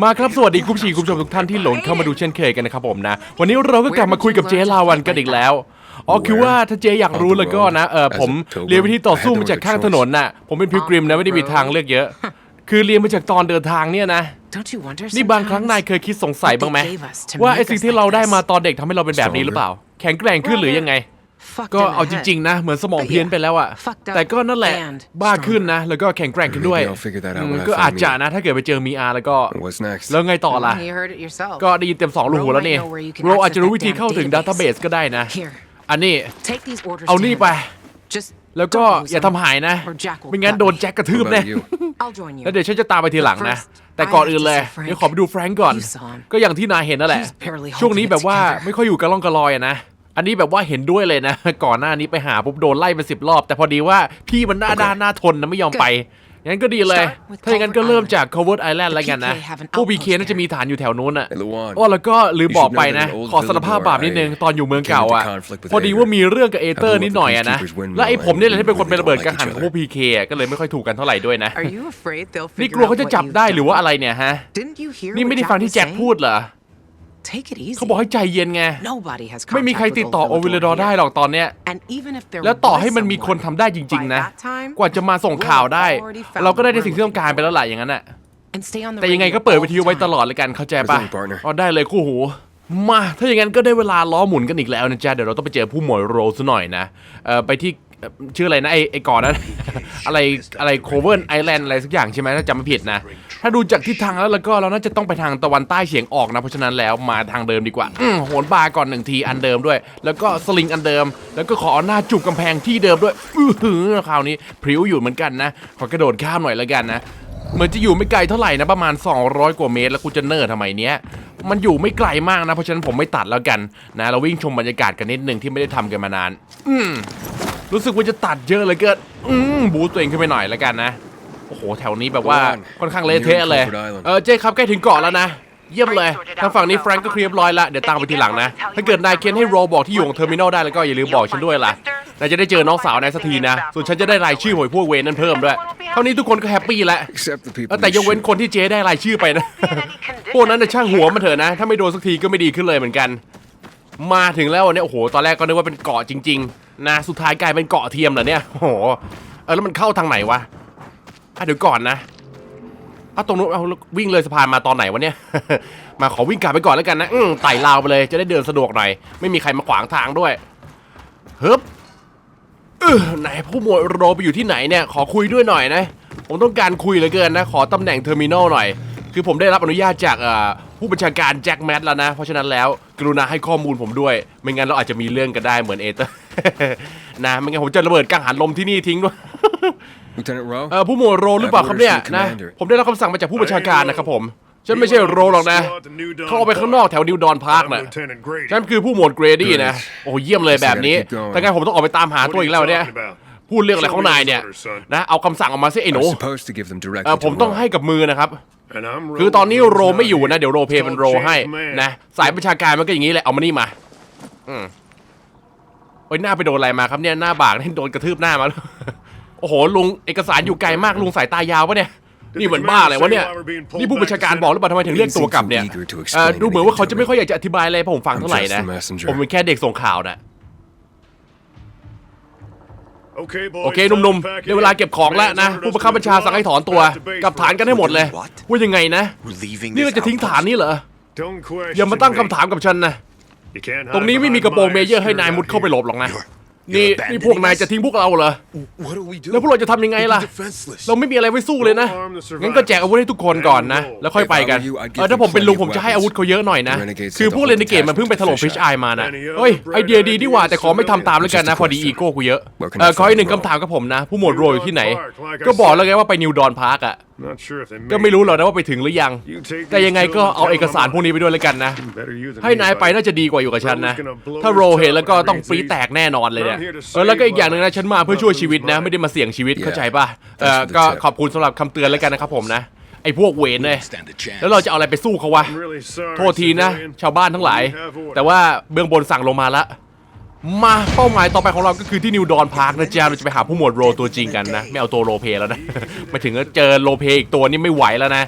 มาครับสวัสดีคุณผู้ชมคุณผู้ชมทุกท่านที่หลงเข้ามาดูเช่นเคยกันนะครับผมนะ วันนี้เราก็กลับมาคุยกับเจลาวันกันอีกแล้วอ๋อคือว่าถ้าเจอยากรู้แล้วก็นะเออผมเรียนวิธีต่อสู้มาจากข้างถนนน่ะผมเป็นพิลกริมนะไม่ได้มีทางเลือกเยอะ คือเรียนมาจากตอนเดินทางเนี่ยนะนี่บางครั้งนายเคยคิดสงสัยบ้างไหมว่าไอ้สิ่งที่เราได้มาตอนเด็กทำให้เราเป็นแบบนี้หรือเปล่า แข็งแกร่งขึ้นหรือยังไง ก็เอาจริง ๆ นะ เหมือนสมองเพี้ยนไปแล้วอะแต่ก็นั่นแหละบ้าขึ้นนะ แล้วก็แข็งแกร่งขึ้นด้วย Maybe I'll figure that out อืม when I ก็อาจ find จะ me. นะ ถ้าเกิดไปเจอมีอาแล้วก็ What's next? แล้วไงต่อล่ะ You heard it yourself. ก็ได้ยินเต็มสองรูหูแล้วนี่ Ro might know where you can เราอาจจะรู้ access วิธี that เข้าถึง damn ดัตต้าเบส database ก็ได้นะ Here, อันนี้ take these orders เอา to นี่ him. ไป Just แล้วก็ don't lose อย่า him, ทำหายนะ or Jack will ไม่งั้น gut โดน me. แจ็คกระทืบ What แน่ about you? I'll join you. แล้วเดี๋ยวฉันจะตามไปทีหลังนะ But first, แต่ก่อน I have อื่น to เลย see Frank. เดี๋ยวขอไปดูแฟรงก์ก่อน You saw him. ก็อย่างที่นายเห็นนั่นแหละ He's barely holding ช่วงนี้แบบว่า it together. ไม่ค่อยอยู่กระล่องกระลอยอะนะ อันนี้แบบว่าเห็นด้วยเลยนะ ก่อนหน้านี้ไปหาปุ๊บโดนไล่ไปสิบรอบ แต่พอดีว่าพี่มันหน้าด้านหน้าทนนะไม่ยอมไป งั้นก็ดีเลย Start with ถ้าอย่างนั้นก็ Covert เริ่ม Island. จาก Covert Island แล้วกันนะ The PK have an พวก outpost PK น่าจะมีฐานอยู่แถวนู้นอะ Hey, Luan. โอ้แล้วก็ลืมบอกไปนะ You should know that an old ขอสารภาพบาปนิดนึง Villador, ตอนอยู่เมืองเก่าอะ came into conflict with พอดีว่ามีเรื่องกับเอเตอร์ I blew up นิดหน่อยอะนะ the Peacekeepers' windmill และไอ้ผมเนี่ยแหละ and ที่เป็นคน we เป็นระเบิด don't กัง like หัน each ของพวก PK อะก็เลยไม่ค่อยถูกกันเท่าไหร่ด้วยนะ Are you afraid they'll นี่ figure กลัว out เขาจะ what จับ you've ได้หรือว่า done? อะไรเนี่ยฮะ Didn't you hear นี่ what ไม่ได้ฟังที่ was แจ็ค saying? พูดเหรอ Take it easy. เขาบอกให้ใจเย็นไง Nobody has ไม่มีใคร contact ติด with ต่อ old โอวิลดอ Villador ได้ here. หรอกตอนเนี้ย And even if there แล้วต่อ was ให้มันมีคน someone, ทำได้จริง by ๆ นะ that time, กว่าจะมาส่งข่าวได้เราก็ได้ในสิ่งที่ต้องการไปแล้วแหละอย่างนั้นน่ะ and stay on the แต่ยังไง radio ก็เปิด all วิ the ทยุไว้ต time. ลอดเลยกันเข้าใจปะ Everything, partner อ๋อได้เลยคู่หู มาถ้าอย่างนั้นก็ได้เวลาล้อหมุนกันอีกแล้วนะจ๊ะเดี๋ยวเราต้องไปเจอผู้หมวดโรซะหน่อยนะเอ่อไปที่เอ่อชื่ออะไรนะไอไอก่อนนั้น อะไรอะไรโคเวิร์นไอแลนด์อะไรสักอย่างใช่ไหมถ้าจำไม่ผิดนะ ถ้าดูจากทิศทางแล้วแล้วก็เราน่าจะต้องไปทางตะวันใต้เฉียงออกนะ เพราะฉะนั้นแล้วมาทางเดิมดีกว่าอืมโหนบาร์ก่อนหนึ่งทีอันเดิมด้วย แล้วก็สลิงอันเดิม แล้วก็ขอเอาหน้าจุกกำแพงที่เดิมด้วยอื้อหือคราวนี้พริ้วอยู่เหมือนกันนะ ขอกระโดดข้ามหน่อยแล้วกันนะ เหมือนจะอยู่ไม่ไกลเท่าไหร่นะประมาณ 200 กว่าเมตร แล้วกูจะเนิร์ทำไมเนี้ยมันอยู่ไม่ไกลมากนะ เพราะฉะนั้นผมไม่ตัดแล้วกันนะเราวิ่งชมบรรยากาศกันนิดนึงที่ไม่ได้ทำกันมานาน อืมรู้สึกว่าจะตัดเยอะเลยเกินอืมบูตตัวเองขึ้นไปหน่อยแล้วกันนะ อ้โหแถวนี้แบบว่าค่อนข้างเละเทะเลย เออเจ๊ครับใกล้ถึงเกาะแล้วนะ เยี่ยมเลยทางฝั่งนี้แฟรงก์ก็เคลียร์เรียบร้อยละเดี๋ยวตามไปทีหลังนะ ถ้าเกิดนายเคนให้โรบอกที่อยู่ของเทอร์มินอลได้แล้วก็อย่าลืมบอกฉันด้วยล่ะนายจะได้เจอน้องสาวนายสักทีนะ ส่วนฉันจะได้รายชื่อหวยพวกเวนนั่นเพิ่มด้วย เท่านี้ทุกคนก็แฮปปี้แล้ว Except the เอ people อแต่ who ยกเว้น shoot. คนที่เจ๊ได้รายชื่อไปนะ พวกนั้นน่ะช่างหัวมันเถอะนะ ถ้าไม่โดนสักทีก็ไม่ดีขึ้นเลยเหมือนกัน มาถึงแล้วเนี่ยโอ้โห ตอนแรกก็นึกว่าเป็นเกาะจริง ๆ นะ สุดท้ายกลายเป็นเกาะเทียมเหรอเนี่ย โอ้โห เออแล้วมันเข้าทางไหนวะ อะเดี๋ยวก่อนนะเอาตรงนู้นเอาวิ่งเลยสะพานมาตอนไหนวะเนี่ย มาขอวิ่งกลับไปก่อนแล้วกันนะอืมไต่ราวไปเลยจะได้เดินสะดวกหน่อย ไม่มีใครมาขวางทางด้วยฮึบเออไหนผู้หมวดโรไปอยู่ที่ไหนเนี่ยขอคุยด้วยหน่อยนะ ผมต้องการคุยเหลือเกินนะ ขอตำแหน่งเทอร์มินอลหน่อย คือผมได้รับอนุญาตจากผู้บัญชาการแจ็คแมทแล้วนะ เพราะฉะนั้นแล้วกรุณาให้ข้อมูลผมด้วย ไม่งั้นเราอาจจะมีเรื่องกันได้เหมือนเอเตอร์นะไม่งั้นผมจะระเบิดกังหันลมที่นี่ทิ้งด้วย Lieutenant Rowe? เออผู้หมวดโรหรือเปล่าครับเนี่ยนะ ผมได้รับคำสั่งมาจากผู้บัญชาการนะครับผม ฉันไม่ใช่โรหรอกนะ เข้าไปข้างนอกแถวนิวดอนพาร์คน่ะ ฉันคือผู้หมวดเกรดี้นะ โอ้เยี่ยมเลยแบบนี้ แต่ไงผมต้องออกไปตามหาตัวอีกแล้วเนี่ย พูดเรื่องอะไรของนายเนี่ยนะ เอาคำสั่งออกมาสิไอ้ห I นู was supposed to give them เอ directly อ to ผมต้อง Rowe. ให้กับมือนะครับ คืคืออตตออนนนี้นี้โรโรไม่ไม่ออยู่ยู่นะนะ เดี๋เดี๋ยยววโรโรเพเพเป็เป็นนโรโรให้ให้นะ สายประชาการมันก็อย่างนี้แหละเอามานี่มา อืมโอ้ยหน้าไปโดนอะไรมาครับเนี่ยหน้าบากนี่โดนกระทืบหน้ามา โอ้โหลุงเอกสารอยู่ไกลมากลุงสายตายาวปะเนี่ยนี่เหมือนบ้าเลยวะเนี่ยนี่ผู้บัญชาการบอกหรือเปล่าทำไมถึงเรียกตัวกลับเนี่ยเออดูเหมือนว่าเขาจะไม่ค่อยอยากจะอธิบายอะไรให้ผมฟังเท่าไหร่นะผมเป็นแค่เด็กส่งข่าวนะโอโอเคเคหหนุ่นุ่มมๆๆได้ได้เวเวลาลาเก็เก็บบขขอองงแล้แล้ววนะนะผู้ผู้บับังงคัคับบบับัญญชาชาสั่สั่งงให้ให้ถถออนนตัตัววว่าว่ายัยังงไงไงนะนะนี่นี่เราเราจะจะทิ้ทิ้งงฐาฐานนนี่นี่เหเหรรออต้ต้อองงคุคุยยอย่าอย่ามามาตั้ตั้งงคำคำถาถามมกักับบฉัฉันนนะนะตตรรงงนี้นี้ไม่ไม่มีมีกกระระโปโปรรงงเมเมเยเยออร์ร์ให้นานให้ายยมุมุดดเข้าเข้าไปไปหหลลบบหหรรออกกนะ นะนี่นี่พวกนายจะทิ้งพวกเราเหรอ แล้แล้ววพพววกกเราเราจะจะทำทำยัยังงไงไงล่ะล่ะงั้งั้นนก็ก็แจแจกกอาอาวุวุธธให้ให้ทุทุกกคคนนก่ก่ออนนนะนะ แล้แล้ววค่ค่ออยยไปไปกักันนเออถ้าผมเป็นลุงผมจะให้อาวุธเขาเยอะหน่อยนะ คือพวกเรนเกตมันเพิ่งไปถล่มฟิชไอมานะเฮ้ยไอเดียดีดีว่าแต่ขอไม่ทำตามแล้วกันนะ พอดีอีโก้กูเยอะ เออขออีกหนึ่งคำถามกับผมนะ ผู้หมวดโรอยู่ที่ไหน ก็บอกแล้วไงว่าไปนิวดอนพาร์คอะ ก็ไม่รู้หรอกนะว่าไปถึงหรือยังแต่ยังไงก็เอาเอกสารพวกนี้ไปด้วยแล้วกันนะให้นายไปน่าจะดีกว่าอยู่กับฉันนะ ถ้าโรเห็นแล้วก็ต้องปรี๊ดแตกแน่นอนเลยเนี่ยเออแล้วก็อีกอย่างหนึ่งนะฉันมาเพื่อช่วยชีวิตนะ ไม่ได้มาเสี่ยงชีวิตเข้าใจป่ะเออก็ขอบคุณสำหรับคำเตือนแล้วกันนะครับผมนะ ไอ้พวกเวนเลยแล้วเราจะเอาอะไรไปสู้เขาวะโทษทีนะชาวบ้านทั้งหลายแต่ว่าเบื้องบนสั่งลงมาละ มาเป้าหมายต่อไปของเราก็คือที่นิวดอนพาร์คนะจ๊ะเราจะไปหาผู้หมวดโรตัวจริงกันนะ ไม่เอาตัวโรลเพลย์แล้วนะ มาถึงก็เจอโรลเพลย์อีกตัวนี่ไม่ไหวแล้วนะ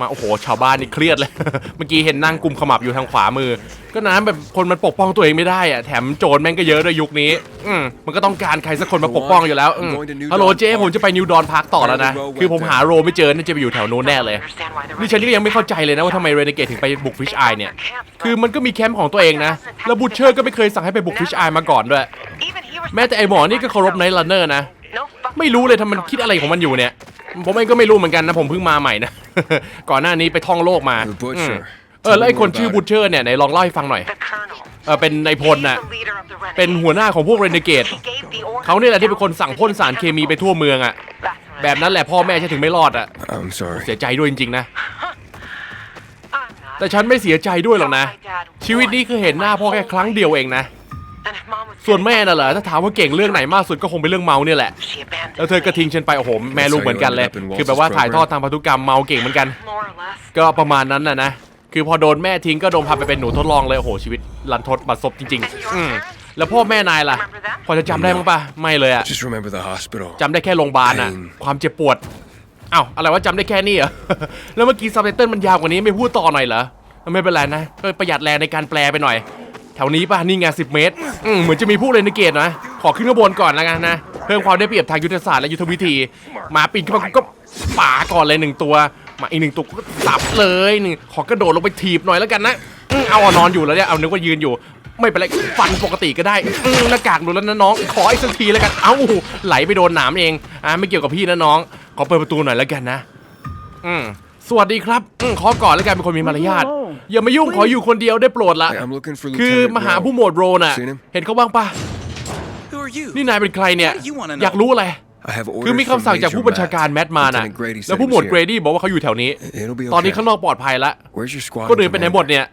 มาโอ้โหชาวบ้านนี่เครียดเลย เมื่อกี้เห็นนั่งกุมขมับอยู่ทางขวามือ ก็นะแบบคนมันปกป้องตัวเองไม่ได้อะแถมโจรแม่งก็เยอะด้วยยุคนี้ อืมมันก็ต้องการใครสักคนมาปกป้องอยู่แล้วอืมฮัลโหลเจ๊ผมจะไปนิวดอนพาร์คต่อแล้วนะ คือผมหาโรไม่เจอน่าจะไปอยู่แถวนู้นแน่เลยนี่ฉันก็ยังไม่เข้าใจเลยนะว่าทำไมเรนเกตถึงไปบุกฟิชไอเนี่ย คือมันก็มีแคมป์ของตัวเองนะ แล้วบูชเชอร์ก็ไม่เคยสั่งให้ไปบุกฟิชไอมาก่อนด้วย แม้แต่ไอหมอนี่ก็เคารพไนท์รันเนอร์นะ ไม่รู้เลยทำมันคิดอะไรของมันอยู่เนี่ย ผมเองก็ไม่รู้เหมือนกันนะ ผมเพิ่งมาใหม่นะ ก่อนหน้านี้ไปท่องโลกมา The butcher. อืมเออแล้วไอคนชื่อบูชเชอร์เนี่ยไหนลองเล่าให้ฟังหน่อยเออเป็นนายพลน่ะเป็นหัวหน้าของพวกเรนเกตเขาเนี่ยแหละที่เป็นคนสั่งพ่นสารเคมีไปทั่วเมืองอะแบบนั้นแหละพ่อแม่ฉันถึงไม่รอดอะ I'm sorry. เสียใจด้วยจริงๆนะ แต่ฉันไม่เสียใจด้วยหรอกนะ ชีวิตนี้คือเห็นหน้าพ่อแค่ครั้งเดียวเองนะ ส่วนแม่น่ะเหรอถ้าถามว่าเก่งเรื่องไหนมากสุดก็คงเป็นเรื่องเมาเนี่ยแหละแล้วเธอก็ทิ้งฉันไปโอ้โหแม่ลูกเหมือนกันเลยคือแบบว่าถ่ายทอดทางพันธุกรรมเมาเก่งเหมือนกัน ก็ประมาณนั้นนะนะคือพอโดนแม่ทิ้งก็โดนพาไปเป็นหนูทดลองเลยโอ้โหชีวิตรันทดบัดซบจริงๆอืมแล้วพ่อแม่นายล่ะ พอจะจำได้มั้งปะไม่เลยอะ Just remember the hospital. จำได้แค่โรงพยาบาลอะ Pain ความเจ็บปวดอ้าวอะไรว่าจำได้แค่นี้เหรอแล้วเมื่อกี้ซับไตเติลมันยาวกว่านี้ไม่พูดต่อหน่อยเหรอไม่เป็นไรนะก็ประหยัดแรงในการแปลไปหน่อย แถวนี้ป่ะนี่ไงสิบเมตรอืมเหมือนจะมีผู้เล่นเกตนะ ขอขึ้นข้างบนก่อนแล้วกันนะ เพิ่มความได้เปรียบทางยุทธศาสตร์และยุทธวิธีมาปีนขึ้นมาก็ป่าก่อนเลยหนึ่งตัวมาอีกหนึ่งตัวก็สับเลยหนึ่งขอกระโดดลงไปถีบหน่อยแล้วกันนะอืมเอาอะนอนอยู่แล้วเนี่ยเอานึกว่ายืนอยู่ ไม่เป็นไรฟันปกติก็ได้อืมหน้ากากดูแล้วนะน้อง ขออีกสักทีแล้วกัน เอ้าไหลไปโดนหนามเองอ่าไม่เกี่ยวกับพี่นะน้องขอเปิดประตูหน่อยแล้วกันนะ อืม สวัสดีครับอืมขอก่อนแล้วกันเป็นคนมีมารยาท อย่ามายุ่งขออยู่คนเดียวได้โปรดละ Hey, I'm looking for คือ Lieutenant มาหา Rowe. ผู้หมวดโรน่ะ Seen him? เห็นเขาบ้างปะ Who are you? นี่นายเป็นใครเนี่ย What do you wanna know? อยากรู้อะไร I have คือ orders มี from คำสั่งจาก Major ผู้บัญชาการ Matt. แมทมาน่ะ Lieutenant Grady said แล้วผู้ he หมวด was เกร here. ดี้บอกว่าเขาอยู่แถวนี้ It'll be ตอนนี้ okay. ข้างนอกปลอดภัยละ Where's your squad? ก็เดินไปไหนหมดเนี่ย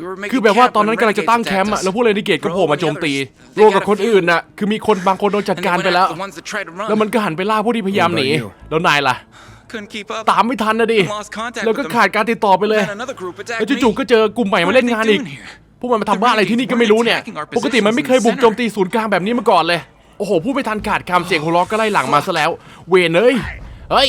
We were making คือแบบว่า camp ตอนนั้น when กำลังจะตั้ง renegades แคมป์อะ attacked us. แล้วผู้เล่นในเกตก็โผล่มาโจมตี They รวมกับ got a คน few. อื่นน่ะ คือมีคนบางคนโดนจัด And they การ went ไปแล้ว after the ones that tried to run. แล้วมันก็หันไปล่าผู้ที่พยายามหนี What about you? แล้วนายล่ะ Couldn't keep up. ตามไม่ทันนะดิ Lost contact แล้วก็ with them. ขาดการติดต่อไปเลย Then another group แล้ว attacked จู่ๆ me. ก็เจอกลุ่มใหม่มาเล่นงานอีก พวกมันมาทำบ้าอะไรที่นี่ก็ไม่รู้เนี่ย ปกติมันไม่เคยบุกโจมตีศูนย์กลางแบบนี้มาก่อนเลย โอ้โหผู้ไม่ทันขาดคำเสียงหัวเราะก็ไล่หลังมาซะแล้ว เวนเอ้ย เฮ้ย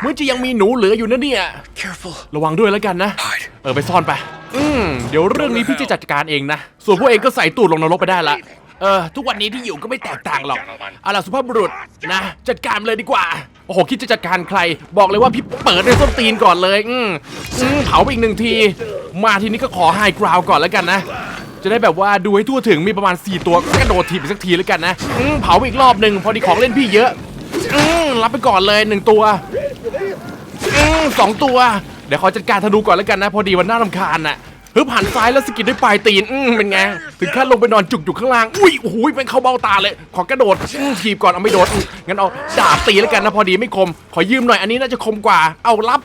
เหมื่อนจะยังมีหนูเหลืออยู่นะเนี่ย Careful. ระวังด้วยแล้วกันนะ Hide. เออไปซ่อนไป อืมเดี๋ยวเรื่องนี้พี่จะจัดการเองนะ ส่วนพวกเองก็ใส่ตูดลงนรกไปได้ละ เออ ทุกวันนี้ที่อยู่ก็ไม่แตกต่างหรอก เอาล่ะสุภาพบุรุษนะ จัดการเลยดีกว่าโอ้โหคิดจะจัดการใคร บอกเลยว่าพี่เปิดด้วยส้นตีนก่อนเลยอืมอืมเผาไปอีกหนึ่งที มาทีนี้ก็ขอไฮกราวก่อนแล้วกันนะ จะได้แบบว่าดูให้ทั่วถึงมีประมาณ 4 ตัวก็กระโดดถีบอีกสักทีแล้วกันนะอืมเผาไปอีกรอบหนึ่งพอดีของเล่นพี่เยอะอืมรับไปก่อนเลยหนึ่งตัวอืมสองตัว เดี๋ยวขอจัดการธนูก่อนแล้วกันนะ พอดีวันน่ารำคาญน่ะ ฮึบหันซ้ายแล้วสกิดด้วยปลายตีนอืมเป็นไง ถึงขั้นลงไปนอนจุกอยู่ข้างล่าง อุ้ยโอ้โหเป็นเข้าเบ้าตาเลย ขอกระโดดอืมถีบก่อนเอาไม่โดดอืมงั้นเอาดาบตีแล้วกันนะพอดีไม่คม ขอยืมหน่อยอันนี้น่าจะคมกว่า เอารับ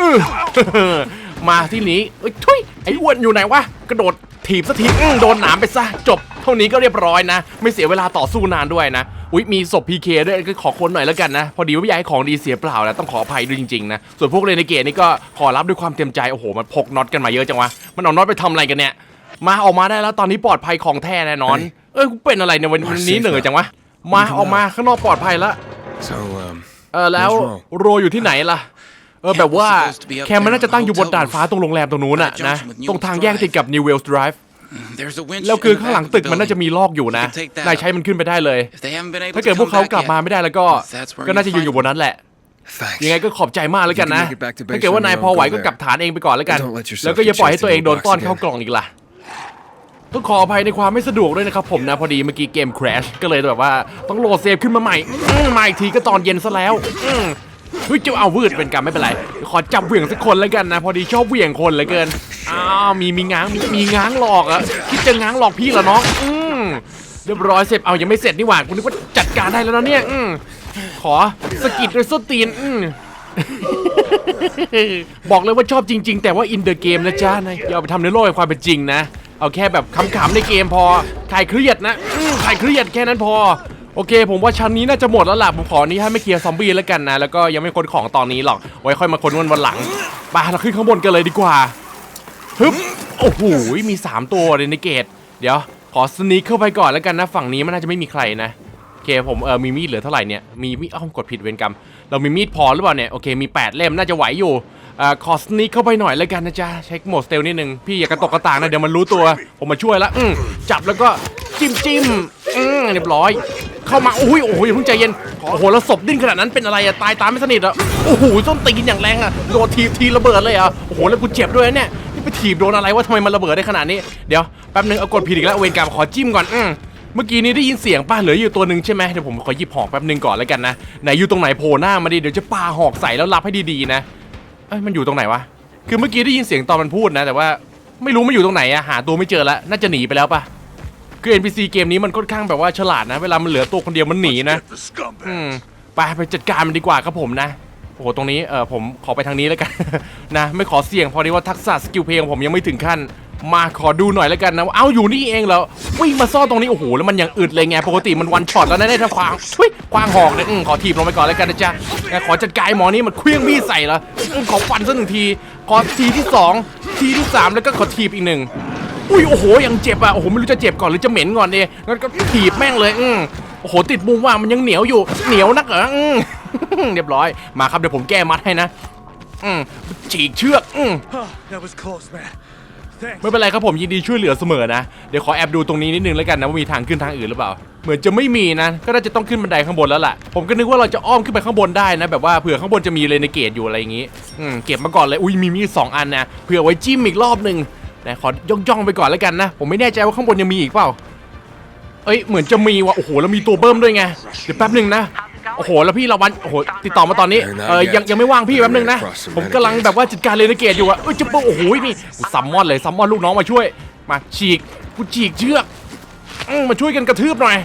อื้อ มาที่นี้เอ้ยทุยไอ้อ้วนอยู่ไหนวะกระโดดถีบสักทีอื้อโดนหนามไปซะจบ เท่านี้ก็เรียบร้อยนะ ไม่เสียเวลาต่อสู้นานด้วยนะอุ๊ยมีศพพีเคด้วยก็ขอคนหน่อยแล้วกันนะ พอดีว่าไม่อยากให้ของดีเสียเปล่านะต้องขออภัยด้วยจริงๆนะส่วนพวกเรนเกตนี่ก็ขอรับด้วยความเต็มใจโอ้โหมันพกน็อตกันมาเยอะจังวะมันเอาน็อตไปทำอะไรกันเนี่ย มาออกมาได้แล้วตอนนี้ปลอดภัยของแท้แน่นอน เอ้ยกูเป็นอะไรเนี่ยวันวันนี้เหนื่อยจังวะมาออกมาข้างนอกปลอดภัยแล้ว So, um, เออแล้ว Where's Ro? โรอยู่ที่ไหนล่ะ เออแบบว่าแคมมันน่าจะตั้งอยู่บนด่านฟ้าตรงโรงแรมตรงนู้นน่ะนะ ตรงทางแยกติดกับ New Wells Drive There's a winch แล้ว in คือ the ข้างหลัง back of ตึก the มันน่าจะ building. มีลอกอยู่นะ We can take that นายใช้มันขึ้นไปได้เลย If they haven't been able ถ้า to เกิดพวก come เขา back กลับมา yet, ไม่ได้แล้วก็ that's where ก็น่าจะ you ยืนอยู่บนนั้นแหละ thanks. ยังไงก็ขอบใจมากแล้วกันนะ You can make it back to base ถ้าเกิดว่านายพอไหวก็ when you're กลับฐานเองไปก่อนแล้วกัน Don't let yourself แล้วก็อย่าปล่อยให้ตัวเอง get โดน chased ต้อน into a เข้ากล่องอีกล่ะต้องขออภัยในความไม่สะดวกด้วยนะครับผมนะ พอดีเมื่อกี้เกม crash ก็เลยแบบว่าต้องโหลดเซฟขึ้นมาใหม่อื้อมาอีกทีก็ตอนเย็นซะแล้วอื้อ เฮ้ยจะเอาวืดเป็นกรรมไม่เป็นไร ขอจับเหวี่ยงสักคนแล้วกันนะ พอดีชอบเหวี่ยงคนเหลือเกิน อ้าวมีมีง้างมีมีง้างหลอกอะคิดจะง้างหลอกพี่เหรอน้อง อืมเรียบร้อยเสร็จเอายังไม่เสร็จนี่หว่าคุณนึกว่าจัดการได้แล้วนะเนี่ยอืมขอสกิดด้วยส้นตีนอืมบอกเลยว่าชอบจริง ๆ แต่ว่าอินเดอะเกมนะจ๊ะนะอย่าเอาไปทำในโลกแห่งความเป็นจริงนะ เอาแค่แบบขำๆในเกมพอคลายเครียดนะอืมคลายเครียดแค่นั้นพอ โอเค ผมว่าชั้นนี้น่าจะหมดแล้วล่ะผมขอนี้ให้ไม่เคลียร์ซอมบี้แล้วกันนะ แล้วก็ยังไม่ค้นของตอนนี้หรอก ไว้ค่อยมาค้นวันวันหลังไปเราขึ้นข้างบนกันเลยดีกว่าฮึบโอ้โหมี 3 ตัวเลยในเกตเดี๋ยว ขอสนีคเข้าไปก่อนแล้วกันนะ ฝั่งนี้มันน่าจะไม่มีใครนะโอเคผมเออมีมีดเหลือเท่าไหร่เนี่ยมีมีดอ้าวกดผิดเวรกรรมเรามีมีดพอหรือเปล่าเนี่ยโอเคมี 8 เล่มน่าจะไหวอยู่เอ่อขอสนีคเข้าไปหน่อยแล้วกันนะจ๊ะเช็คโหมดสเตลนิดนึงพี่อย่ากระตกกระตากนะเดี๋ยวมันรู้ตัว ผมมาช่วยละอืมจับแล้วก็จิ้มจิ้มอืมเรียบร้อย เข้ามาโอ้ยโอ้ยเพิ่งใจเย็นโอ้โหแล้วศพดิ้นขนาดนั้นเป็นอะไรอะตายตามไม่สนิทอะโอ้โหส้นตีนอย่างแรงอะโดนทีบทีระเบิดเลยอะโอ้โหแล้วกูเจ็บด้วยเนี่ยนี่ไปถีบโดนอะไรวะทำไมมันระเบิดได้ขนาดนี้เดี๋ยวแป๊บนึงเอากดผิดอีกแล้วเวรกรรมขอจิ้มก่อนอืมเมื่อกี้นี้ได้ยินเสียงป้าเหลืออยู่ตัวหนึ่งใช่ไหมเดี๋ยวผมขอหยิบหอกแป๊บนึงก่อนแล้วกันนะไหนอยู่ตรงไหนโผล่หน้ามาดิเดี๋ยวจะปาหอกใส่แล้วรับให้ดีๆนะเอ้ยมันอยู่ตรงไหนวะคือเมื่อกี้ได้ยินเสียงตอนมันพูดนะ แต่ว่าไม่รู้มันอยู่ตรงไหนอะหาตัวไม่เจอแล้วน่าจะหนีไปแล้วปะ คือ NPC เกมนี้มันค่อนข้างแบบว่าฉลาดนะ เวลามันเหลือตัวคนเดียวมันหนีนะอืมไปไปจัดการมันดีกว่าครับผมนะโอ้โหตรงนี้เออผมขอไปทางนี้แล้วกัน นะ ไม่ขอเสี่ยงพอดีว่าทักษะสกิลเพลงผมยังไม่ถึงขั้น มาขอดูหน่อยแล้วกันนะว่าเอ้าอยู่นี่เองเหรอวิ่งมาซ่อนตรงนี้โอ้โหแล้วมันยังอึดเลยไงปกติมันวันช็อตแล้วนะเนี่ยถ้าควางทุยควางหอกเนี่ยอืมขอถีบลงไปก่อนแล้วกันนะจ๊ะขอจัดการหมอนี่มันเคลี้ยงมีดใส่ละอืมขอฟันสักหนึ่งทีขอทีที่สองทีที่สามแล้วก็ขอถีบอีกหนึ่ง อุ้ยโอ้โหยังเจ็บอะโอ้โหไม่รู้จะเจ็บก่อนหรือจะเหม็นก่อนดีงั้นก็ถีบแม่งเลยอืมโอ้โหติดมุมว่ามันยังเหนียวอยู่เหนียวนักเหรออืมเรียบร้อยมาครับเดี๋ยวผมแก้มัดให้นะอืมฉีกเชือกอืม That was close, man. Thanks. ไม่เป็นไรครับผมยินดีช่วยเหลือเสมอนะ เดี๋ยวขอแอบดูตรงนี้นิดนึงแล้วกันนะว่ามีทางขึ้นทางอื่นหรือเปล่า เหมือนจะไม่มีนะ ก็น่าจะต้องขึ้นบันไดข้างบนแล้วล่ะ ผมก็นึกว่าเราจะอ้อมขึ้นไปข้างบนได้นะ แบบว่าเผื่อข้างบนจะมีเรนเกตอยู่อะไรอย่างงี้อืมเก็บมาก่อนเลยอุ้ยมีมีดสองอันนะเผื่อไว้จิ้มอีกรอบหนึ่ง นะขอย่องๆไปก่อนแล้วกันนะ ผมไม่แน่ใจว่าข้างบนยังมีอีกเปล่า เอ้ยเหมือนจะมีว่ะโอ้โหแล้วมีตัวเบิ้มด้วยไงเดี๋ยวแป๊บหนึ่งนะโอ้โหแล้วพี่ละวันโอ้โหติดต่อมาตอนนี้เออยังยังไม่ว่างพี่แป๊บหนึ่งนะผมกำลังแบบว่าจัดการเรนเกตอยู่อะเอ้ยจะโอ้โหนี่กูซัมมอนเลยซัมมอนลูกน้องมาช่วย มาฉีกกูฉีกเชือกอืมมาช่วยกันกระทืบหน่อย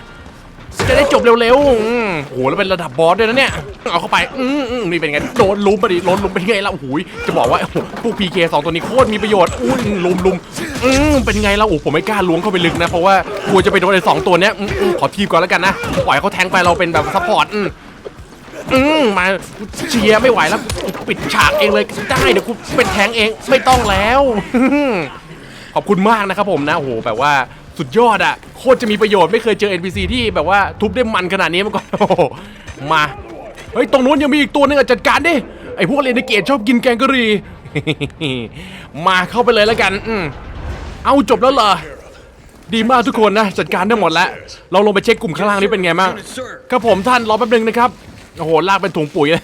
จะได้จบเร็วๆอืมโอ้โหแล้วเป็นระดับบอสด้วยนะเนี่ย เอาเข้าไป อืมอืมนี่เป็นไง โดนลุมไปดิโดนลุมเป็นไงล่ะโอ้โหจะบอกว่าโอ้โหพวกพีเคสองตัวนี้โคตรมีประโยชน์อุ้ยลุมลุมอืมเป็นไงล่ะโอ้โหผมไม่กล้าล้วงเข้าไปลึกนะ เพราะว่ากลัวจะไปโดนไอ้สองตัวเนี้ยอืมอืมขอทีบก่อนแล้วกันนะปล่อยเขาแทงไปเราเป็นแบบซัพพอร์ตอืม อืมมาเชียร์ไม่ไหวแล้วปิดฉากเองเลยได้เดี๋ยวกูเป็นแทงเองไม่ต้องแล้ว ขอบคุณมากนะครับผมนะโอ้โหแบบว่า สุดยอดอะโคตรจะมีประโยชน์ไม่เคยเจอ NPC ที่แบบว่าทุบได้มันขนาดนี้มาก่อนโอ้โหมา เฮ้ย ตรงนู้นยังมีอีกตัวหนึงอะจัดการดิ ไอพวกเรนเกตชอบกินแกงกะหรี่ มาเข้าไปเลยแล้วกันอืมเอาจบแล้วเหรอ ดีมากทุกคนนะ จัดการได้หมดแล้ว เราลงไปเช็คกลุ่มข้างล่างนี่เป็นไงบ้างครับผมท่านรอแป๊บนึงนะครับ โอ้โห ลากเป็นถุงปุ๋ยเลย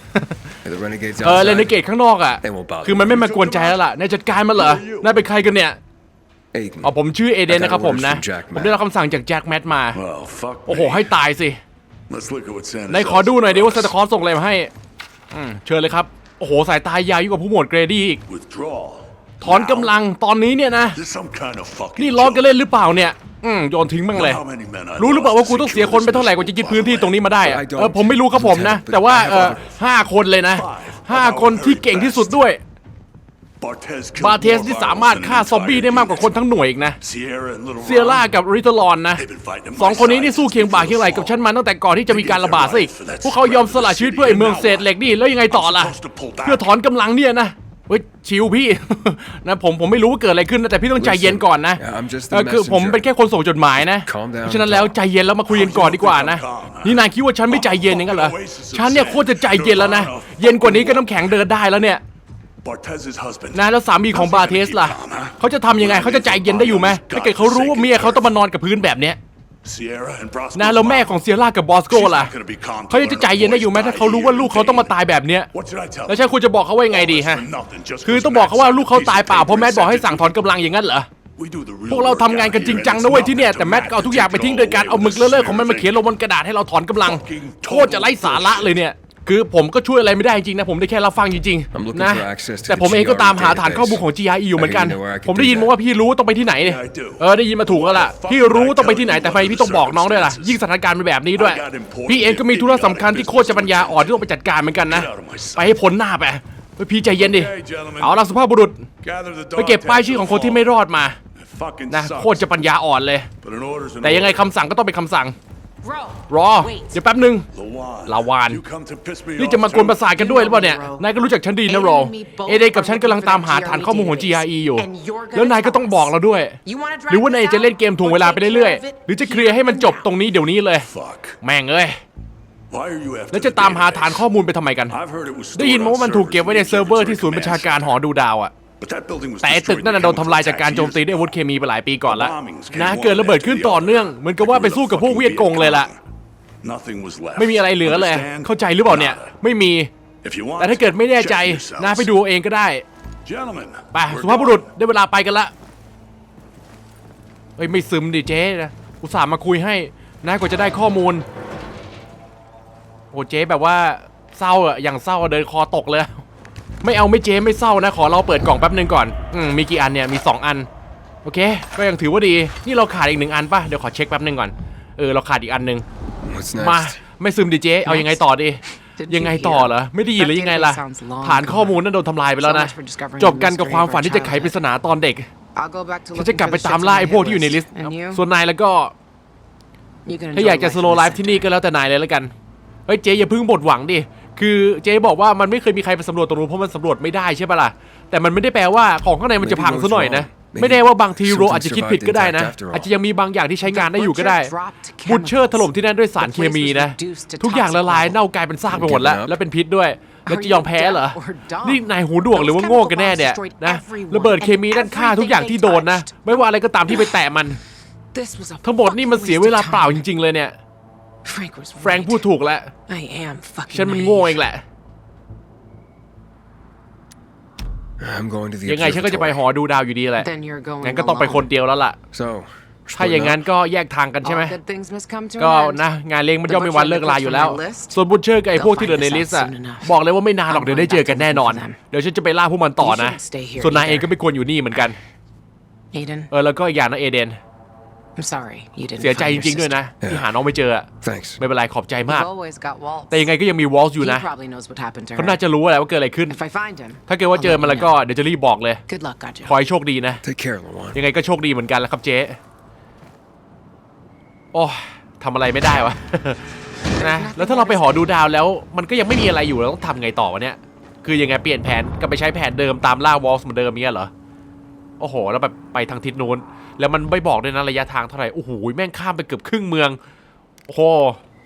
Are the renegades เออ outside? เรนเกตข้างนอกอะ They won't bother คือมันไม่มากวนใจแล้วล่ะนายจัดการมันเหรอนายเป็นใครกันเนี่ย Aiden. อ๋อผมชื่อเอเดนนะครับผมนะ Jack ผมได้รับคำสั่งจากแจ็คแมทมา Well, fuck โอ้โห me. ให้ตายสิ Let's look at what Santa's นายขอดูหน่อยดิว่าซานตาคลอสส่งอะไรมาให้อืมเชิญเลยครับ โอ้โห สายตายาวยิ่งกว่าผู้หมวดเกรดี้อีก Withdrawal. ถอนกำลังตอนนี้เนี่ยนะ This some kind of fucking นี่ล้อกันเล่นหรือเปล่าเนี่ยอืมโยนทิ้งบ้างเลย How many men I รู้หรือเปล่าว่ากูต้องเสียคนไปเท่าไหร่กว่าจะยึดพื้นที่ตรงนี้มาได้อะเออผมไม่รู้ครับผมนะ แต่ว่าเออห้าคนเลยนะห้าคนที่เก่งที่สุดด้วย Bartez บาเทสที่สามารถฆ่าซอมบี้ได้มากกว่าคนทั้งหน่วยอีกนะ Sierra and Little เซียร่ากับริทลอนนะสองคนนี้นี่สู้เคียงบ่าเคียงไหลกับฉันมาตั้งแต่ก่อนที่จะมีการระบาดซะอีกพวกเขายอมสละชีวิตเพื่อไอ้เมืองเศษเหล็กนี่แล้วยังไงต่อล่ะ เพื่อถอนกำลังเนี่ยนะเฮ้ยชิวพี่ นะผมผมไม่รู้ว่าเกิดอะไรขึ้นนะแต่พี่ต้องใจเย็นก่อนนะ Yeah, I'm just the เออคือผม messenger. เป็นแค่คนส่งจดหมายนะ Calm down เพราะฉะนั้นแล้วใจเย็นแล้วมาคุยกันก่อนดีกว่านะนี่นายคิดว่าฉันไม่ใจเย็นอย่างนั้นเหรอฉันเนี่ยโคตรจะใจเย็นแล้วนะเย็นกว่านี้ก็น้ำแข็งเดินได้แล้วเนี่ย Bartez's husband. นะแล้วสามีของบาเทสล่ะเขาจะทำยังไงเขาจะใจเย็นได้อยู่ไหมถ้าเกิดเขารู้ว่าเมียเขาต้องมานอนกับพื้นแบบเนี้ย Sierra and Brosco's นะแล้วแม่ของเซียร่ากับบอสโก She's ล่ะ not gonna be calm เขายังจะใจเย็นได้อยู่ไหมถ้าเขารู้ว่าลูกเขาต้องมาตายแบบเนี้ย What should I tell แล้วฉันควรจะบอกเขาว่ายังไงดีฮะคือต้องบอกเขาว่าลูกเขาตายเปล่าเพราะแมทบอกให้สั่งถอนกำลังอย่างนั้นเหรอพวกเราทำงานกันจริงจังนะเว้ยที่เนี่ยแต่แมทก็เอาทุกอย่างไปทิ้งโดยการเอาหมึกเลอะๆของมันมาเขียนลงบนกระดาษให้เราถอนกำลังโคตรจะไร้สาระเลยเนี่ย คือผมก็ช่วยอะไรไม่ได้จริงๆนะ ผมได้แค่รับฟังจริง I'm looking ๆนะ for access to แต่ผมเองก็ตามหา the GRE ฐานข้อมูลของ GRE อยู่เหมือนกัน I didn't know where I could ผมได้ยินมาว่าพี่รู้ต้องไปที่ไหนเนี่ย Yeah, I do. เออได้ยินมาถูกแล้วล่ะ พี่รู้ต้องไปที่ไหนแต่ทำไมพี่ต้องบอกน้องด้วยล่ะ ยิ่งสถานการณ์เป็นแบบนี้ด้วย พี่เองก็มีธุระสำคัญที่โคตรจะปัญญาอ่อนที่ต้องไปจัดการเหมือนกันนะ ไปให้พ้นหน้าไปเฮ้ยพี่ใจเย็นดิ เอาล่ะสุภาพบุรุษ ไปเก็บป้ายชื่อของคนที่ไม่รอดมา นะโคตรจะปัญญาอ่อนเลย แต่ยังไงคำสั่งก็ต้องเป็นคำสั่ง Bro. รอ Wait. เดี๋ยวแป๊บหนึ่ง Lawan. Lawan. You come to piss me นี่ off จะมากวนประ too? สาทกันด้วยหรือเปล่าเนี่ย You know, bro. นายก็รู้จักฉันดีนะ Aiden โร and me both เอเดนกับฉันกำลังตามหาฐานข้อมูลของ GRE อยู่ And you're gonna แล้วนายก็ต้องบอกเราด้วย You wanna drag หรือว่านาย this จะเล่นเกม out ถ่วงเวลาไป or take เรื่อย care of it ๆหรือจะเคลียร์ให้มันจบตรงนี้เดี๋ยวนี้เลย Fuck. แม่งเอ้ย Why are you after แล้วจะ the ตามหา database? ฐานข้อมูลไปทำไมกัน I've heard it was ได้ยิน stored มา on ว่ามันถูกเก็บไว้ใน servers เซิร์ฟเวอร์ in the ที่ศูนย์ประชาการหอดูดาวอะ But that building was แต่ไอ้ destroyed ตึกนั่นนะ in โด the นทำลายจากการโจมตีด้วยอาวุธเคมีไปหลายปีก่อนแล้วนะเกิดระเบิดขึ้นต่อเนื่องเหมือนกับว่าไปสู้กับพวกเวียดกงเลยล่ะ Nothing was left. ไม่มีอะไรเหลือเลย Understand? เข้าใจหรือเปล่าเนี่ย Nada. ไม่มี If you want, แต่ถ้าเกิดไม่แน่ใจ check yourselves. นะไปดูเอาเองก็ได้ Gentlemen, ไป we're สุภาพบุรุษ going. ได้เวลาไปกันละเฮ้ยไม่ซึมดิเจ๊นะอุตส่าห์มาคุยให้นะกว่าจะได้ข้อมูลโอ้เจ๊แบบว่าเศร้าอะอย่างเศร้าอะเดินคอตกเลย ไม่เอาไม่เจ๊ไม่เศร้านะ ขอเราเปิดกล่องแป๊บหนึงก่อนอืมมีกี่อันเนี่ยมี 2 อัน โอเค ก็ยังถือว่าดี นี่เราขาดอีกหนึ่งอันป่ะ เดี๋ยวขอเช็คแป๊บหนึงก่อน เออเราขาดอีกอันหนึง What's มา next? ไม่ซึมดิเจ๊เอายังไงต่อดี Did you ยังไงต่อเหรอ ไม่ได้ยินหรือยังไงล่ะ That database sounds long ฐานข้อมูลนั่นโดนทำลายไปแล้วนะ So much for discovering จบกันกับ the ความ mystery of ฝัน our ที่จะไขปริศนาตอนเด็ก I'll go back to ฉันจะ looking กลับ for ไป the ตาม shits ล่า on ไอ้ my พวก hit ที่อยู่ในลิส list. ต์ And you? ส่วนนายแล้วก็ You gonna ถ้าอยากจะ enjoy สโล life ไล in ฟ์ this ที่นี่ก็แล้วแต่นายเลยแล้วกัน เฮ้ยเจ๊อย่าเพิ่งหมดหวังดิ คือเจ๊บอกว่ามันไม่เคยมีใครไปสำรวจตรงนู้นเพราะมันสำรวจไม่ได้ใช่ปะล่ะ แต่มันไม่ได้แปลว่าของข้างในมันจะพังซะหน่อยนะ ไม่แน่ว่าบางทีโรอาจจะคิดผิดก็ได้นะ อาจจะยังมีบางอย่างที่ใช้งานได้อยู่ก็ได้ บุชเชอร์ถล่มที่นั่นด้วยสารเคมีนะ ทุกอย่างละลายเน่ากลายเป็นซากไปหมดแล้ว และเป็นพิษด้วย แล้วจะยอมแพ้เหรอ นี่นายหูดวงหรือว่าโง่กันแน่เนี่ยนะระเบิดเคมีนั่นฆ่าทุกอย่างที่โดนนะ ไม่ว่าอะไรก็ตามที่ไปแตะมัน This was a ทั้งหมดนี่มันเสียเวลาเปล่าจริง ๆ เลยเนี่ย Frank was แฟรงค์พูดถูกแล้ว I am fucking ฉันมันโง่เองแหละ I'm going to the ยังไงฉันก็จะไปหอ observatory. ดูดาวอยู่ดีแหละ Then you're going งั้นก็ต้องไปคน alone. เดียวแล้วล่ะ So, ถ้าอย่างนั้นก็แยกทางกันใช่ไหม All good things must come to ก็ an end. นะงานเลี้ยงมันย่อมไม่วันเลิกลาอยู่แล้ว The butcher and the cook from my list ส่วนบุชเชอร์กับไอ้พวกที่เหลือในลิสต์อะ They'll find us out soon enough. บอกเลยว่าไม่นานหรอก I'm เดี๋ยวได้เจอกันแน่นอน going back to look for them. เดี๋ยวฉันจะไปล่าพวกมันต่อนะ You shouldn't stay here ส่วนนายเอง either. ก็ไม่ควรอยู่นี่เหมือนกัน Aiden, เออแล้วก็อีกอย่างนะเอเดน I'm sorry you didn't เสียใจ find จ your ริงๆด้วยนะ sister. ที่หาน้องไม่เจออะ thanks. ไม่เป็นไรขอบใจมาก We've always got Walt. แต่ยังไงก็ยังมีวอลส์อยู่ He นะ probably knows what happened to เขา her. น่าจะรู้แหละว่าเกิดอะไรขึ้น If I find him, ถ้าเกิดว่าเจอมันแล้วก็เดี๋ยวจะรีบบอกเลย good luck, Gotcha. ขอให้โชคดีนะ Take care, Lawan. ยังไงก็โชคดีเหมือนกันแหล้วครับเจ๊ โอ้ยทำอะไรไม่ได้วะ นะ แล้วถ้าเราไปหอดูดาวแล้ว มันก็ยังไม่มีอะไรอยู่เราต้องทำไงต่อวะเนี่ย คือยังไงเปลี่ยนแผนกลับไปใช้แผนเดิมตามล่าวอลส์เหมือนเดิมเนี้ยเหรอ โอ้โห แล้วแบบไปทางทิศนู้น แล้วมันไม่บอกด้วยนะระยะทางเท่าไหร่ โอ้โห แม่งข้ามไปเกือบครึ่งเมือง โอ้โห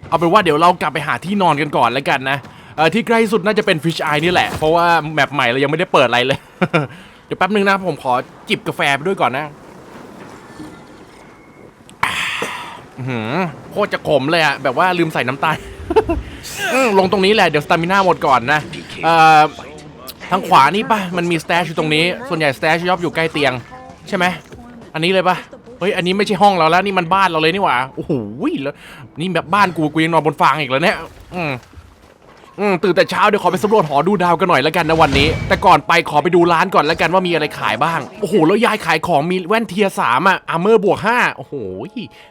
เอาเป็นว่าเดี๋ยวเรากลับไปหาที่นอนกันก่อนแล้วกันนะเออที่ใกล้สุดน่าจะเป็นฟิชไอนี่แหละ เพราะว่าแมปใหม่เรายังไม่ได้เปิดอะไรเลย เดี๋ยวแป๊บนึงนะผมขอจิบกาแฟไปด้วยก่อนนะหือโคตรจะขมเลยอะแบบว่าลืมใส่น้ำตาลลงตรงนี้แหละเดี๋ยวสตามิน่าหมดก่อนนะเออทางขวานี่ปะมันมีสเตชอยู่ตรงนี้ ส่วนใหญ่สเตชยอบอยู่ใกล้เตียง ใช่ไหม อันนี้เลยปะเฮ้ย อันนี้ไม่ใช่ห้องเราแล้วนี่มันบ้านเราเลยนี่หว่า โอ้โหแล้วนี่แบบบ้านกูกูยังนอนบนฟางอีกแล้วเนี่ย อืมอืมตื่นแต่เช้าเดี๋ยวขอไปสำรวจหอดูดาวกันหน่อยแล้วกันนะวันนี้ แต่ก่อนไปขอไปดูร้านก่อนแล้วกันว่ามีอะไรขายบ้าง โอ้โห แล้วยายขายของมีแว่นเทียสามอะอาร์เมอร์บวกห้าโอ้โห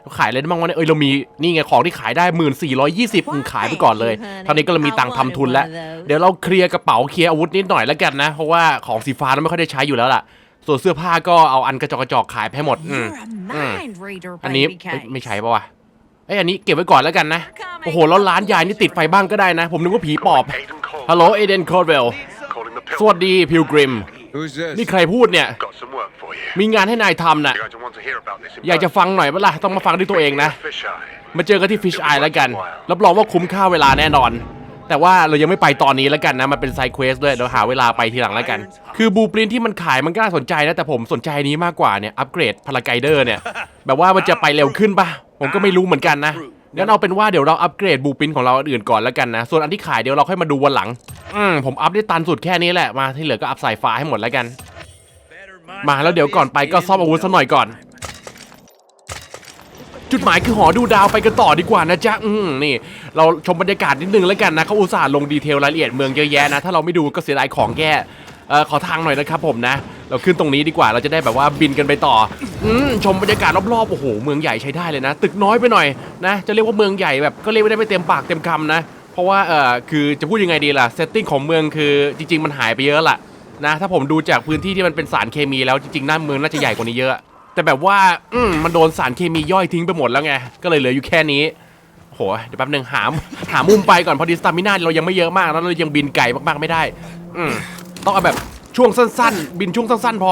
เราขายอะไรได้บ้างวะเนี่ยเอ้ยเรามีนี่ไงของที่ขายได้หมื่นสี่ร้อยยี่สิบขายไปก่อนเลยเท่านี้ก็เรามีตังค์ทำทุนแล้ว เดี๋ยวเราเคลียร์กระเป๋าเคลียร์อาวุธนิดหน่อยแล้วกันนะเพราะว่าของสีฟ้าเราไม่ค่อยได้ใช้อยู่แล้วล่ะ ส่วนเสื้อผ้าก็เอาอันกระจอกกระจอกขายไปให้หมดอืม You're a mind reader, อันนี้ baby เอ้ย cake. ไม่ใช่ปะวะไอยอันนี้เก็บไว้ก่อนแล้วกันนะ โอ้โห แล้วร้านยายนี่ติดไฟบ้างก็ได้นะ ผมนึกว่าผีปอบฮัลโหล เอเดนคอร์เวล Calling the สวัสดีพิลกริม Who's this? นี่ใครพูดเนี่ย Got some work for you. มีงานให้นายทำน่ะ You're going to want to hear about this in อยากจะฟังหน่อยเปะล่ะ ต้องมาฟังด้วยตัวเองนะ Fish eye. มาเจอกันที่ฟิชไอแล้วกัน รับรองว่าคุ้มค่าเวลาแน่นอน แต่ว่าเรายังไม่ไปตอนนี้แล้วกันนะ มันเป็นไซเควสด้วยเดี๋ยวหาเวลาไปทีหลังแล้วกัน คือบูปรินที่มันขายมันก็น่าสนใจนะ แต่ผมสนใจนี้มากกว่าเนี่ย อัปเกรดพาราไกเดอร์เนี่ย แบบว่ามันจะไปเร็วขึ้นปะผมก็ไม่รู้เหมือนกันนะงั้นเอาเป็นว่าเดี๋ยวเราอัปเกรดบูปรินของเราอื่นก่อนแล้วกันนะ ส่วนอันที่ขายเดี๋ยวเราค่อยมาดูวันหลัง อืมผมอัพได้ตันสุดแค่นี้แหละ มาที่เหลือก็อัพสายฟ้าให้หมดแล้วกัน มาแล้วเดี๋ยวก่อนไปก็ซ่อมอาวุธสักหน่อยก่อน จุดหมายคือหอดูดาวไปกันต่อดีกว่านะจ๊ะอืมนี่ เราชมบรรยากาศนิดนึงแล้วกันนะเขาอุตส่าห์ลงดีเทลรายละเอียดเมืองเยอะแยะนะ ถ้าเราไม่ดูก็เสียดายของแย่เออขอทางหน่อยนะครับผมนะ เราขึ้นตรงนี้ดีกว่าเราจะได้แบบว่าบินกันไปต่ออืมชมบรรยากาศรอบๆโอ้โหเมืองใหญ่ใช้ได้เลยนะ ตึกน้อยไปหน่อยนะจะเรียกว่าเมืองใหญ่แบบก็เรียกไม่ได้ไม่เต็มปากเต็มคำนะ เพราะว่าเออคือจะพูดยังไงดีล่ะเซตติ้งของเมืองคือจริง ๆ มันหายไปเยอะละนะถ้าผมดูจากพื้นที่ที่มันเป็นสารเคมีแล้วจริงๆหน้าเมืองน่าจะใหญ่กว่านี้เยอะ แต่แบบว่า อืมมันโดนสารเคมีย่อยทิ้งไปหมดแล้วไง ก็เลยเหลืออยู่แค่นี้ โห เดี๋ยวแป๊บหนึงหามหามุมไปก่อน พอดีสตามินาเรายังไม่เยอะมาก แล้วเรายังบินไกลมากๆไม่ได้ อืมต้องเอาแบบช่วงสั้นๆ บินช่วงสั้นๆพอ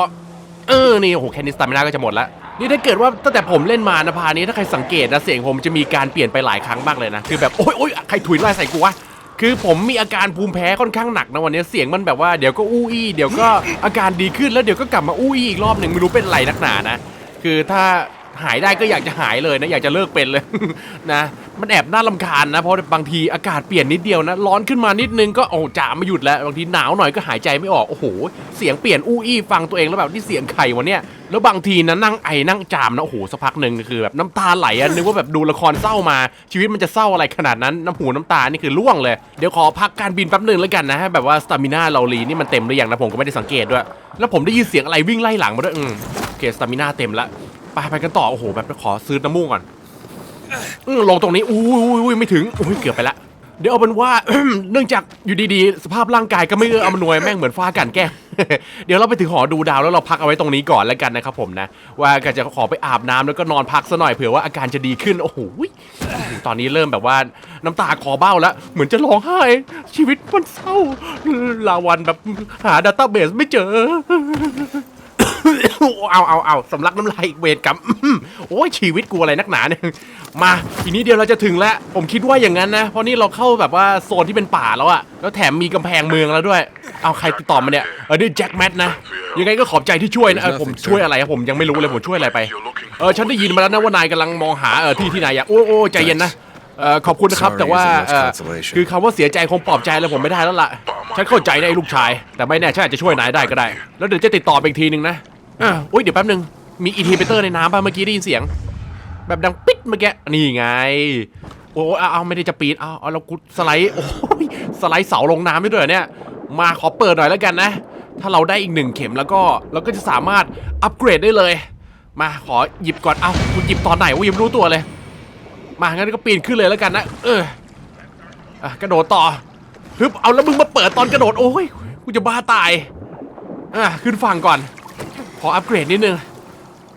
เออ นี่โอ้โหแค่นี้สตามินาก็จะหมดแล้วนี่ถ้าเกิดว่าตั้งแต่ผมเล่นมานะพานี้ถ้าใครสังเกตนะเสียงผมจะมีการเปลี่ยนไปหลายครั้งมากเลยนะ คือแบบ โอ๊ยโอ๊ยใครถุยไล่ใส่กูวะ คือผมมีอาการภูมิแพ้ค่อนข้างหนักนะวันนี้เสียงมันแบบว่าเดี๋ยวก็อู้อี้เดี๋ยวก็อาการดีขึ้นแล้วเดี๋ยวก็กลับมาอู้อี้อีกรอบหนึ่งไม่รู้เป็นไรนักหนานะ คือถ้า หายได้ก็อยากจะหายเลยนะ อยากจะเลิกเป็นเลย นะมันแอบน่าลำคาญนะเพราะบางทีอากาศเปลี่ยนนิดเดียวนะ ร้อนขึ้นมานิดนึงก็โอ้จ่าไม่หยุดแล้ว บางทีหนาวหน่อยก็หายใจไม่ออกโอ้โหเสียงเปลี่ยนอู้อี้ฟังตัวเองแล้วแบบนี่เสียงใครวะเนี่ยแล้วบางทีนะนั่งไอนั่งจามนะโอ้โหสักพักหนึ่งคือแบบน้ำตาไหลอะนึกว่าแบบดูละครเศร้ามา ชีวิตมันจะเศร้าอะไรขนาดนั้นน้ำหูน้ำตานี่คือล่วงเลยเดี๋ยวขอพักการบินแป๊บหนึ่งแล้วกันนะให้แบบว่าสตามินาเราลีนี่มันเต็มหรือยังนะผมก็ไม่ได้สังเกตด้วย แล้วผมได้ยินเสียงอะไรวิ่งไล่หลังมาด้วยอืมโอเคสตามินาเต็มละ ไปไปกันต่อ โอ้โห แบบขอซื้อน้ำมูกก่อนอลงตรงนี้อุ้ยอุ้ยไม่ถึงอุ้ยเกือบไปละ เดี๋ยวเอาเป็นว่า เนื่องจากอยู่ดีๆ สภาพร่างกายก็ไม่เอื้ออำนวยแม่งเหมือนฟ้ากันแก้เดี๋ยวเราไปถึงหอดูดาวแล้วเราพักเอาไว้ตรงนี้ก่อนแล้วกันนะครับผมนะ ว่าก็จะขอไปอาบน้ำแล้วก็นอนพักซะหน่อยเผื่อว่าอาการจะดีขึ้นโอ้โหตอนนี้เริ่มแบบว่าน้ำตาคอเบ้าแล้ว เหมือนจะร้องไห้ชีวิตมันเศร้าลาวันแบบหาดัตต้าเบสไม่เจอ เอาเอาเอาสำลักน้ำลายอีกเวรกรรมอื้อโอ้ยชีวิตกูอะไรนักหนาเนี่ยมาทีนี้เดียวเราจะถึงแล้ว ผมคิดว่าอย่างนั้นนะ เพราะนี่เราเข้าแบบว่าโซนที่เป็นป่าแล้วอะแล้วแถมมีกำแพงเมืองแล้วด้วย เอาใครติดต่อมาเนี่ยเออนี่แจ็คแมทนะ ยังไงก็ขอบใจที่ช่วยนะเออผมช่วยอะไรครับผมยังไม่รู้เลยผมช่วยอะไรไปเออฉันได้ยินมาแล้วนะว่านายกำลังมองหาเออที่ที่นายอยากโอ้โอ้ใจเย็นนะเออขอบคุณนะครับ Sorry แต่ว่า isn't much เออ consolation คือคำว่าเสียใจคงปลอบใจแล้วผมไม่ได้แล้วล่ะ ฉันเข้าใจในะไอ้ลูกชาย แต่ไม่แน่ฉันอาจจะช่วยนายได้ก็ได้ แล้วเดี๋ยวจะติดต่อไปอีกทีนึงนะ อะอุ้ยเดี๋ยวแป๊บนึง มีอีทีเปเตอร์ในน้ำป่ะเมื่อกี้ได้ยินเสียง แบบดังปิ๊ดเมื่อกี้ นี่ไง โอ้เอาเอาไม่ได้จะปีนเอาเอาเรากูสไลด์โอ้ยสไลด์เสาลงน้ำได้ด้วยเหรอเนี่ย มาขอเปิดหน่อยแล้วกันนะ ถ้าเราได้อีกหนึ่งเข็มแล้วก็เราก็จะสามารถอัปเกรดได้เลย มาขอหยิบก่อน เอาคุณหยิบตอนไหนวะยังไม่รู้ตัวเลย มางั้นก็ปีนขึ้นเลยแล้วกันนะ เอออะกระโดดต่อฮึบเอาแล้วมึงมาเปิดตอนกระโดดโอ้ยกูจะบ้าตายอะขึ้นฝั่งก่อน ขออัปเกรดนิดนึง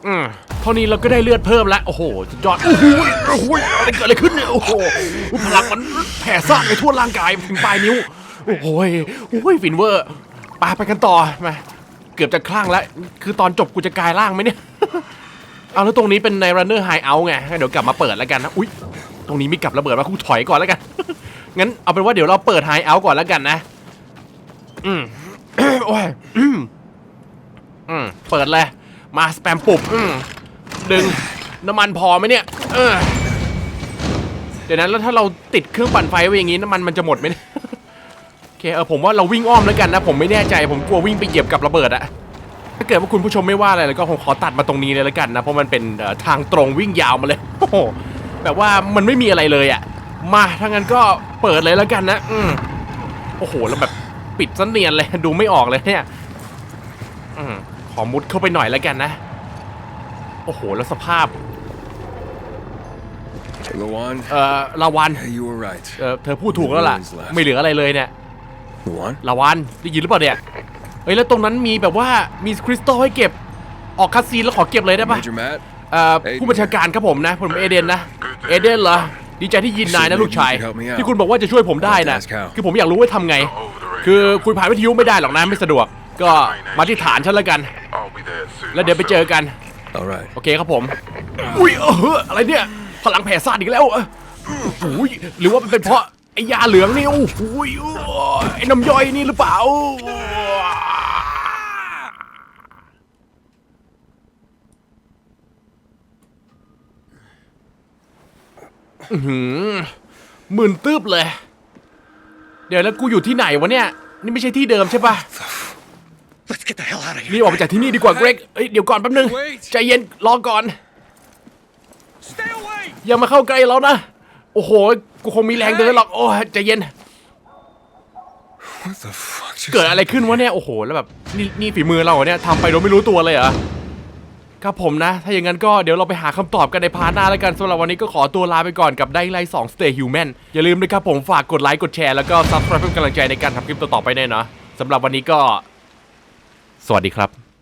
อืมเท่านี้เราก็ได้เลือดเพิ่มแล้ว โอ้โหสุดยอดโอ้โหโอ้โหอะไรเกิดอะไรขึ้นเนี่ย โอ้โห พลังมันแผ่ซ่านไปทั่วร่างกายถึงปลายนิ้ว โอ้โหโอ้ยฟินเวอร์ไปไปกันต่อมาเกือบจะคลั่งแล้ว คือตอนจบกูจะกลายร่างไหมเนี่ย เอาแล้วตรงนี้เป็นใน runner high out ไงงั้นเดี๋ยวกลับมาเปิดแล้วกันนะ อุ๊ยตรงนี้มีกลับระเบิดมากูถอยก่อนแล้วกัน งั้นเอาเป็นว่าเดี๋ยวเราเปิด high out ก่อนแล้วกันนะ อืมโอ้ย อืมเปิดเลยมาสแปมปุบอืมดึงน้ำมันพอไหมเนี่ยเออเดี๋ยวนั้นแล้วถ้าเราติดเครื่องปั่นไฟไว้อย่างงี้น้ำมันมันจะหมดไหมโอเคเออผมว่าเราวิ่งอ้อมแล้วกันนะ ผมไม่แน่ใจผมกลัววิ่งไปเหยียบกับระเบิดอะถ้าเกิดว่าคุณผู้ชมไม่ว่าอะไรแล้วก็ผมขอตัดมาตรงนี้เลยแล้วกันนะเพราะมันเป็นทางตรงวิ่งยาวมาเลยโอ้โหแบบว่ามันไม่มีอะไรเลยอะ่ะมาถ้างั้นก็เปิดเลยแล้วกันนะอืมโอ้โหแล้วแบบปิดซะเนียนเลยดูไม่ออกเลยเนี่ยอืม ขอมุดเข้าไปหน่อยแล้วกันนะ โอ้โห แล้วสภาพ Lawan, เอ่อลาวัน you were right. เออเธอพูดถูกแล้วล่ะ ไม่เหลืออะไรเลยเนี่ย Lawan? ลาวันได้ยินหรือเปล่าเนี่ยเฮ้ยแล้วตรงนั้นมีแบบว่ามีคริสตัลให้เก็บออกคัสซีนแล้วขอเก็บเลยได้ปะ Major Matt? เอ่อผู้บัญชาการครับผมนะผมเอเดนนะเอเดนเหรอดีใจที่ยินนายนะลูกชาย ที่คุณบอกว่าจะช่วยผมได้นะคือผมอยากรู้ว่าทำไง คือคุยผ่านวิทยุไม่ได้หรอกนะไม่สะดวก ก็มาที่ฐานฉันแล้วกัน I'll be there soon. แล้วเดี๋ยวไปเจอกัน All right. โอเคครับผม อุ้ยเอออะไรเนี่ย พลังแผ่ซ่านอีกแล้วเอออุ้ยหรือว่ามันเป็นเพราะไอ้ยาเหลืองนี่โอ้โหยไอ้น้ำย่อยนี่หรือเปล่า อื้อหือหมื่นตืบเลย เดี๋ยวแล้วกูอยู่ที่ไหนวะเนี่ย นี่ไม่ใช่ที่เดิมใช่ปะ Let's get the hell out of รี here. บออกไปจากที่นี่ดีกว่าเกรกเอ้ยเดี๋ยวก่อนแป๊บนึงใจเย็นรอก่อน Stay away! อย่ามาเข้าใกล้เรานะ โอ้โห กูคงมีแรงเดินหรอก โอ้ยใจเย็น What the fuck just เกิดอะไรขึ้นวะเนี่ย โอ้โห แล้วแบบนี่นี่ฝีมือเราเหรอเนี่ยทำไปโดยไม่รู้ตัวเลยเหรอ ครับผมนะ ถ้าอย่างนั้นก็เดี๋ยวเราไปหาคำตอบกันในพาร์ทหน้าแล้วกันสำหรับวันนี้ก็ขอตัวลาไปก่อนกับได้ไลท์2 Stay Human อย่าลืมนะครับผมฝากกดไลค์กดแชร์แล้วก็ Subscribe เพื่อเป็นกำลังใจในการทำคลิปต่อๆไปแน่เนาะสำหรับวันนี้ก็ สวัสดีครับ